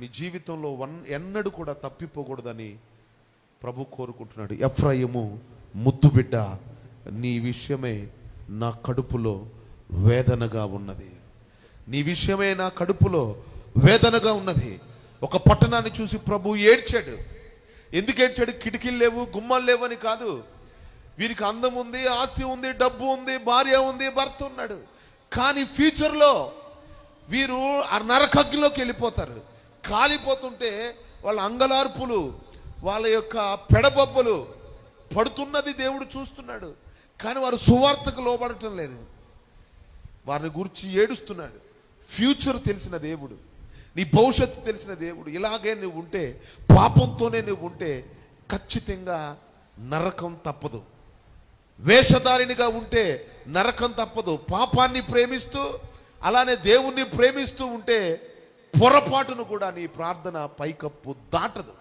నీ జీవితంలో వన్ ఎన్నడూ కూడా తప్పిపోకూడదని ప్రభు కోరుకుంటున్నాడు. ఎఫ్రాయిము ముద్దు బిడ్డ నీ విషయమే నా కడుపులో వేదనగా ఉన్నది. నీ విషయమే నా కడుపులో వేదనగా ఉన్నది. ఒక పట్టణాన్ని చూసి ప్రభు ఏడ్చాడు. ఎందుకు ఏడ్చాడు? కిటికీలు లేవు గుమ్మాలు లేవు అని కాదు. వీరికి అందం ఉంది ఆస్తి ఉంది డబ్బు ఉంది భార్య ఉంది భర్త ఉన్నాడు. కానీ ఫ్యూచర్లో వీరు ఆ నరకగ్గిలోకి వెళ్ళిపోతారు. కాలిపోతుంటే వాళ్ళ అంగలార్పులు వాళ్ళ యొక్క పెడబొబ్బలు పడుతున్నది దేవుడు చూస్తున్నాడు. కానీ వారు సువార్తకు లోబడటం లేదు. వారిని గురించి ఏడుస్తున్నాడు. ఫ్యూచర్ తెలిసిన దేవుడు నీ భవిష్యత్తు తెలిసిన దేవుడు ఇలాగే నువ్వు ఉంటే పాపంతోనే నువ్వు ఉంటే ఖచ్చితంగా నరకం తప్పదు. వేషధారినిగా ఉంటే నరకం తప్పదు. పాపాన్ని ప్రేమిస్తూ అలానే దేవుణ్ణి ప్రేమిస్తూ ఉంటే పొరపాటును కూడా నీ ప్రార్థన పైకప్పు దాటదు.